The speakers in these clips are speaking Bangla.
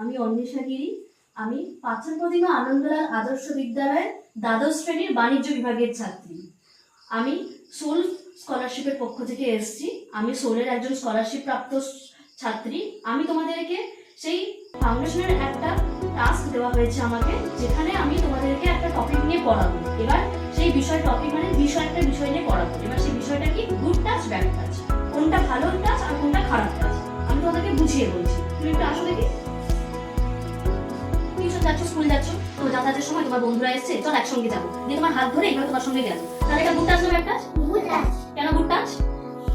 আমি অন্বেষা গিরি আমি পাচার প্রতিমা আনন্দলাল আদর্শ বিদ্যালয়ের দ্বাদশ শ্রেণির বাণিজ্য বিভাগের ছাত্রী। আমি সোল স্কলারশিপের পক্ষ থেকে এসেছি। আমি সোলের একজন স্কলারশিপ প্রাপ্ত ছাত্রী। আমি তোমাদেরকে সেই ফাউন্ডেশনের একটা টাস্ক দেওয়া হয়েছে আমাকে, যেখানে আমি তোমাদেরকে একটা টপিক নিয়ে পড়াবো। এবার সেই বিষয় টপিক মানে বিষয় একটা বিষয় নিয়ে পড়াবো। এবার সেই বিষয়টা কি? গুড টাচ ব্যাড টাচ কোনটা ভালো টাচ আর কোনটা খারাপ টাচ আমি তোমাদেরকে বুঝিয়ে বলছি। তুমি একটু আসো দেখি। যাচ্ছ স্কুল যাচ্ছ তো যাতায়াতের সময় তোমার বন্ধুরা এসছে চল একসঙ্গে যাব। দিয়ে তোমার হাত ধরে এইভাবে তোমার সঙ্গে গেল তাহলে এটা গুড টাচ না টাচ গুড টাচ কেন গুড টাচ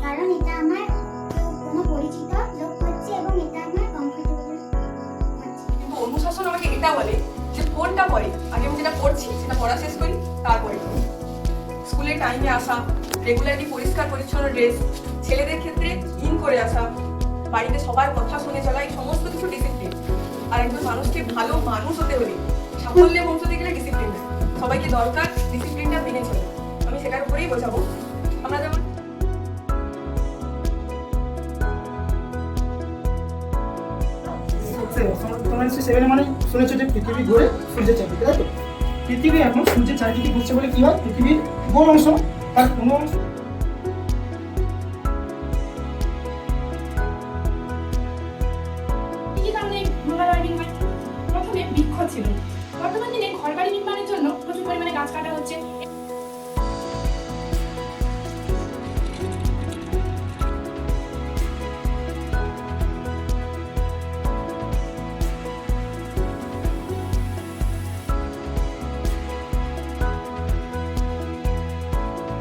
কারণ এটা আমার কোনো পরিচিত লোক হচ্ছে এবং এটা আমার কমফোর্টেবল অনুশাসন আমাকে এটা বলে যে কোনটা পরে? আগে আমি যেটা পড়ছি সেটা পড়া শেষ করি তারপরে। স্কুলে টাইমে আসা রেগুলারলি পরিষ্কার পরিচ্ছন্ন ড্রেস ছেলেদের ক্ষেত্রে ইন করে আসা বাড়িতে সবার কথা শুনে চলা এই সমস্ত কিছু ডিসিপ্লিন আর একজন মানুষকে ভালো মানুষ হতে হলে সাফল্যে পৌঁছতে গেলে ডিসিপ্লিন সবাইকে দরকার ডিসিপ্লিনটা মেনে চলে। আমি সেটার উপরেই বোঝাবো। আমরা যেমন মানে পৃথিবী ঘুরে সূর্যের পৃথিবী এখন সূর্যের চারদিকে ঘুরছে বলে কি হয়? পৃথিবীর গোল অংশ তার কোনো অংশ ছিল। বর্তমান দিনে ঘরবাড়ি নির্মাণের জন্য প্রচুর পরিমাণে গাছ কাটা হচ্ছে।